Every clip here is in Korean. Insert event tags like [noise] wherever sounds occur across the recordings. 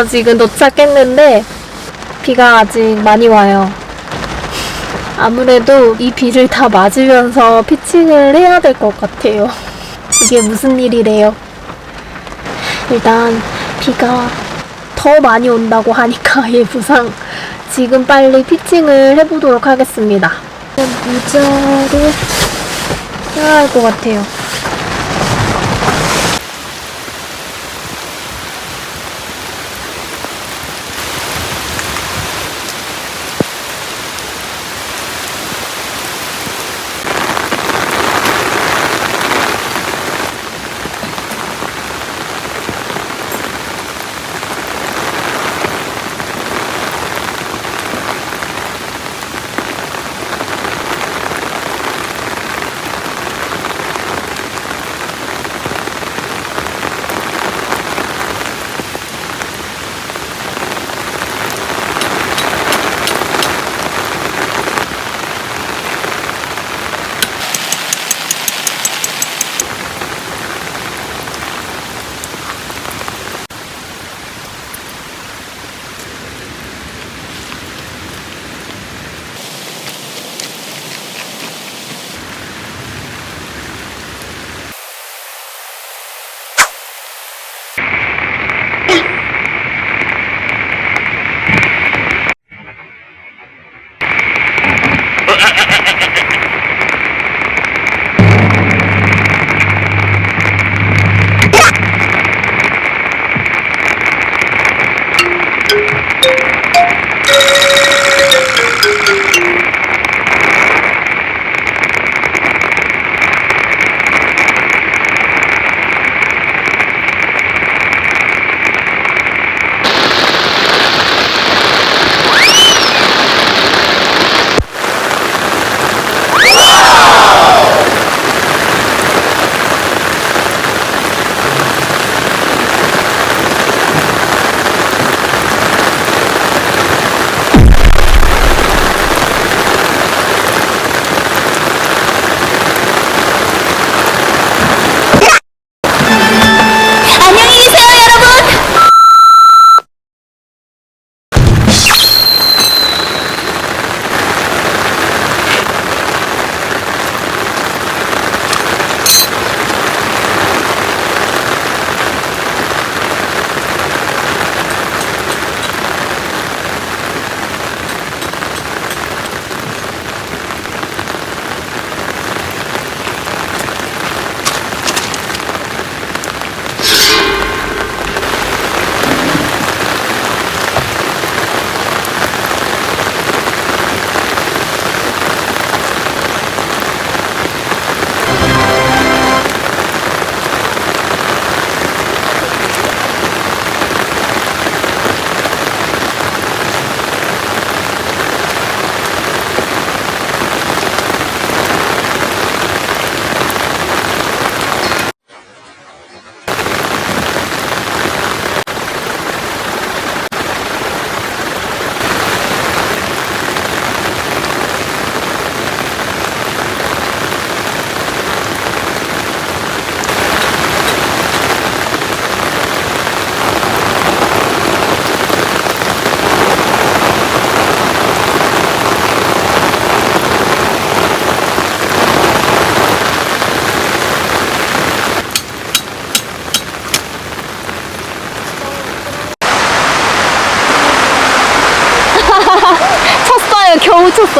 저 지금 도착했는데 비가 아직 많이 와요. 아무래도 이 비를 다 맞으면서 피칭을 해야 될 것 같아요. 이게 무슨 일이래요? 일단 비가 더 많이 온다고 하니까 [laughs] 예부상 지금 빨리 피칭을 해보도록 하겠습니다. 모자를 해야 할 것 같아요.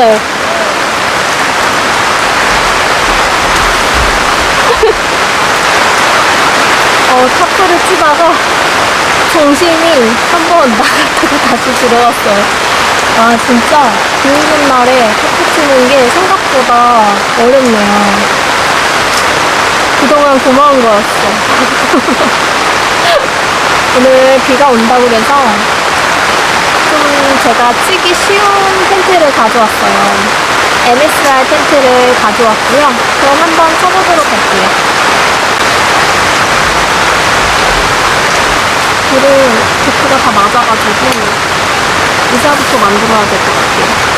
쳤어요. [laughs] 어, 탁구를 치다가 정신이 한 번 나갔다가 다시 들어왔어요. 아, 진짜 비 오는 날에 탁구 치는 게 생각보다 어렵네요. 그동안 고마운 거였어. [laughs] 오늘 비가 온다고 그래서 좀 제가 치기 쉬운 텐트를 가져왔어요. MSR 텐트를 가져왔고요. 그럼 한번 쳐보도록 할게요. 불을 데크가 다 맞아가지고 의자부터 만들어야 될 것 같아요.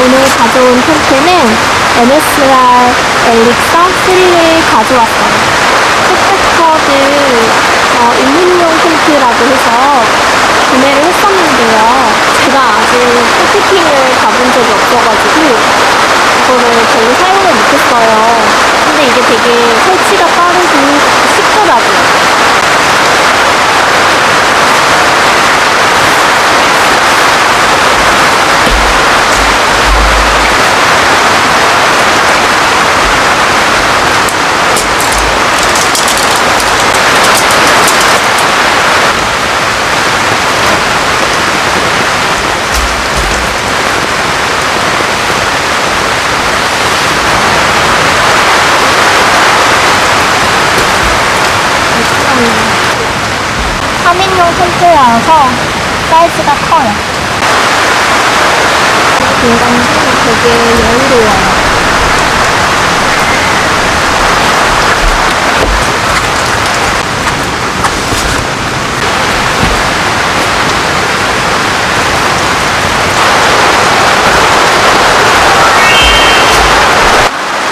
오늘 가져온 텐트는 MSR 엘릭서 3를 가져왔어요. 흑백커드 어, 1인용 텐트라고 해서 구매를 했었는데요. 제가 아직 캠핑을 가본 적이 없어가지고 이거를 별로 사용을 못했어요. 근데 이게 되게 설치가 빠르고 쉽더라고요. 음, 3인용 텐트라서 사이즈가 커요. 공간이 되게 여유로워요.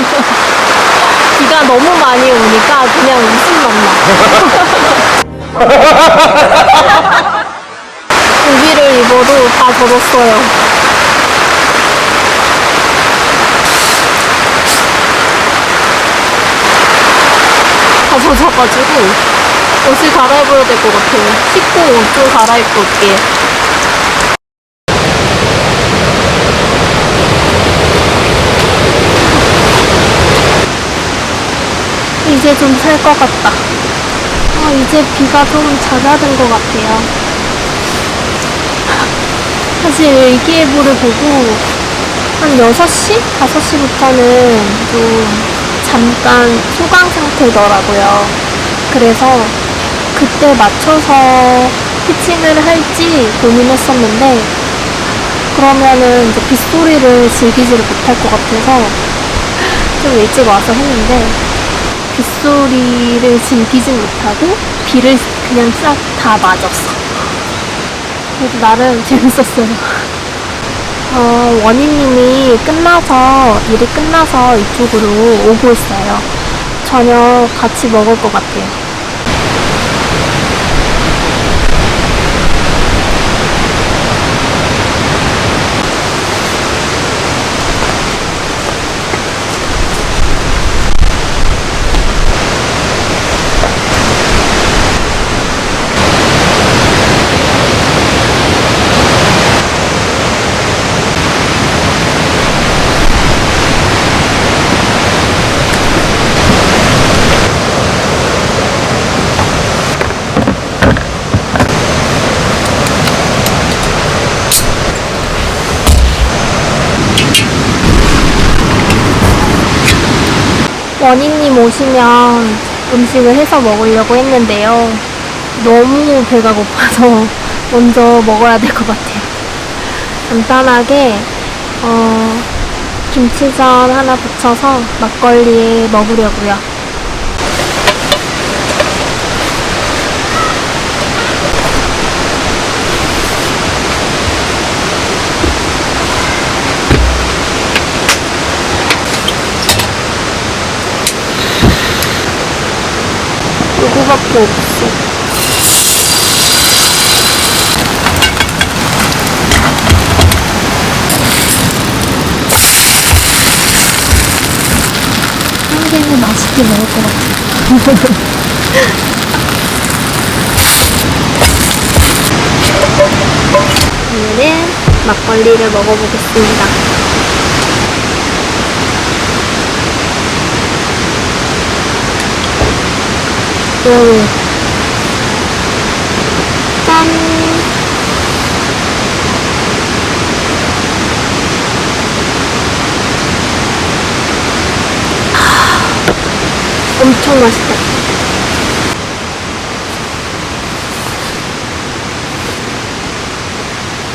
[laughs] 비가 너무 많이 오니까 그냥 웃음만 나. [laughs] 우비를 입어도 다 젖었어요. 다 젖어가지고 옷을 갈아입어야 될 것 같아요. 씻고 옷좀 갈아입고 올게요. 이제 좀 살 것 같다. 아, 이제 비가 좀 잦아든 것 같아요. 사실 일기예보를 보고 한 6시? 5시부터는 좀 잠깐 소강 상태더라고요. 그래서 그때 맞춰서 피칭을 할지 고민했었는데 그러면은 이제 빗소리를 즐기지를 못할 것 같아서 좀 일찍 와서 했는데 빗소리를 즐기지 못하고 비를 그냥 싹 다 맞았어. 그래도 나름 재밌었어요. 어, 원희님이 끝나서, 일이 끝나서 이쪽으로 오고 있어요. 저녁 같이 먹을 것 같아요. 원희님 오시면 음식을 해서 먹으려고 했는데요. 너무 배가 고파서 [laughs] 먼저 먹어야 될 것 같아요. 간단하게, 어, 김치전 하나 부쳐서 막걸리에 먹으려고요. 누구밖에 없어. 한 개는 맛있게 먹을 것 같아. [laughs] 오늘은 막걸리를 먹어보겠습니다. 오. 짠! 아, 엄청 맛있다.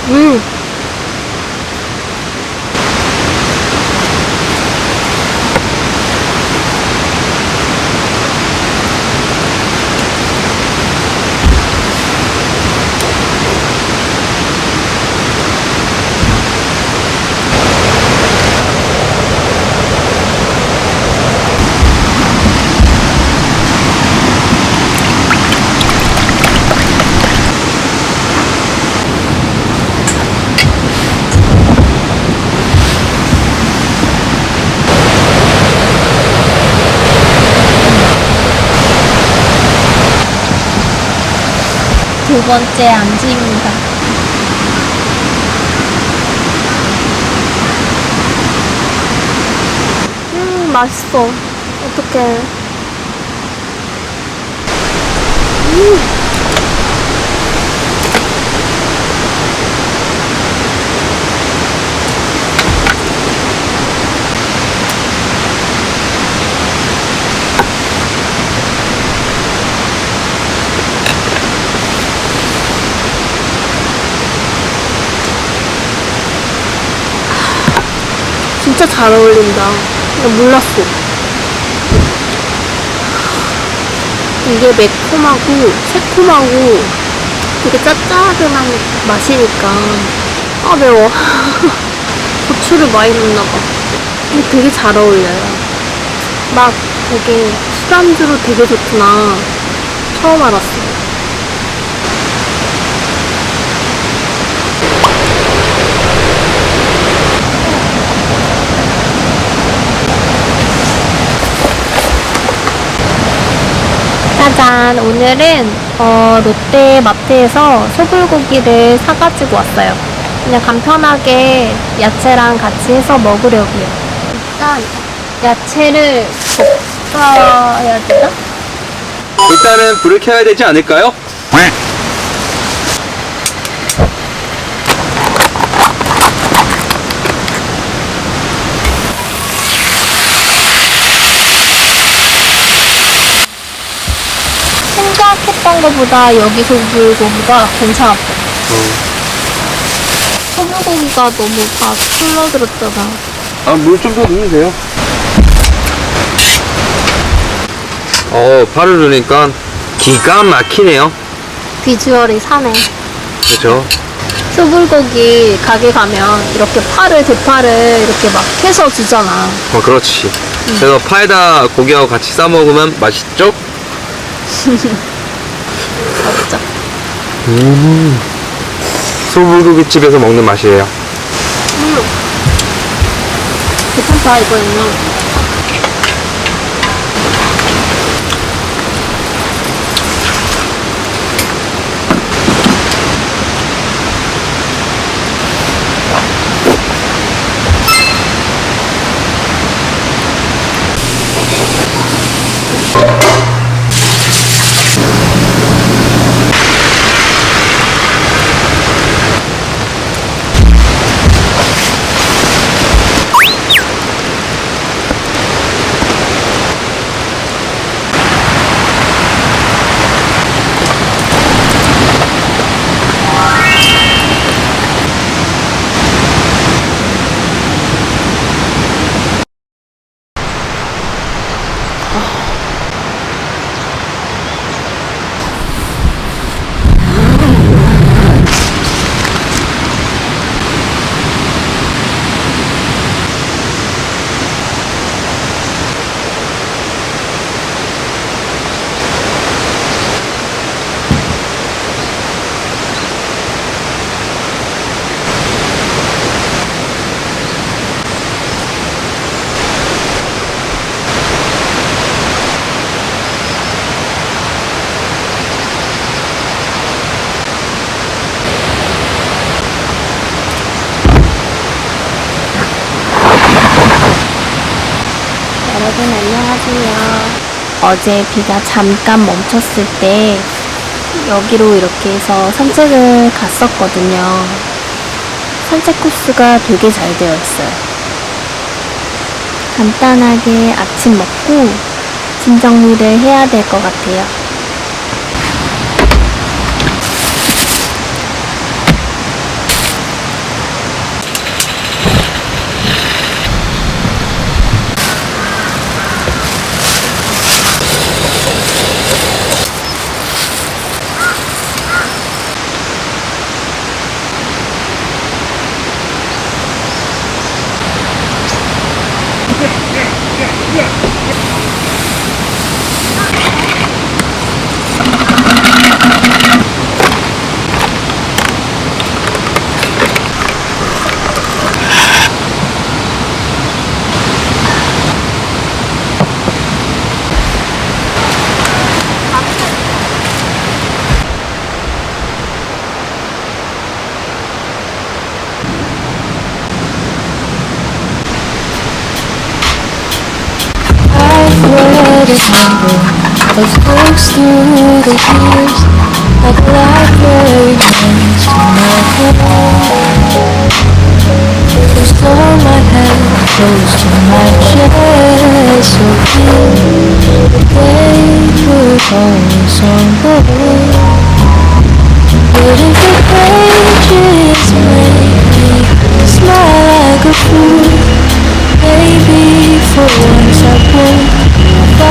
음! 두 번째 안지입니다. 음, 맛있어. 어떡해. 진 잘 어울린다. 나 몰랐어. 이게 매콤하고 새콤하고 되게 짭짤한 맛이니까 아 매워. [laughs] 고추를 많이 넣나 봐. 근데 되게 잘 어울려요. 막 되게 술안주로 되게 좋구나. 처음 알았어. 짜잔! 오늘은 어, 롯데 마트에서 소불고기를 사가지고 왔어요. 그냥 간편하게 야채랑 같이 해서 먹으려고요. 일단 야채를 볶아야 되나? 일단은 불을 켜야 되지 않을까요? 생각했던 것보다 여기 소불고기가 괜찮았어. 소불고기가 너무 다 흘러들었잖아. 아, 물 좀 더 넣으세요. 어, 파를 넣으니까 기가 막히네요. 비주얼이 사네. 그렇죠? 소불고기 가게 가면 이렇게 파를 대파를 이렇게 막 해서 주잖아. 어, 그렇지. 그래서 파에다 고기하고 같이 싸 먹으면 맛있죠? [laughs] 맞죠? 음. 소불고기 집에서 먹는 맛이에요. 음. 괜찮다 이거는. 여러분 안녕하세요. 어제 비가 잠깐 멈췄을 때 여기로 이렇게 해서 산책을 갔었거든요. 산책 코스가 되게 잘 되어 있어요. 간단하게 아침 먹고 짐 정리를 해야 될 것 같아요. Remember those books through the years Like a library next to my home Close to my head, close to my chest So deep, the paper always on the But if the pages make me smile like a fool Maybe for once I won't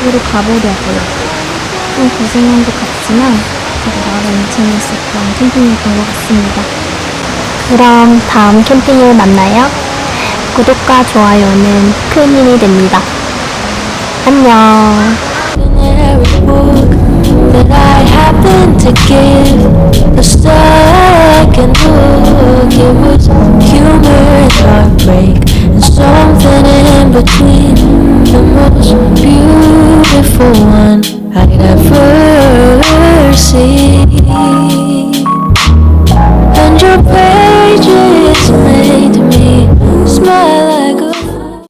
집으로 가보려고요. 좀 고생한 것 같지만, 그래도 나름 재밌었던 캠핑이었던 것 같습니다. 그럼 다음 캠핑을 만나요. 구독과 좋아요는 큰 힘이 됩니다. 안녕. humor and heartbreak and something in between. The most beautiful one I'd ever seen. And your pages made me smile.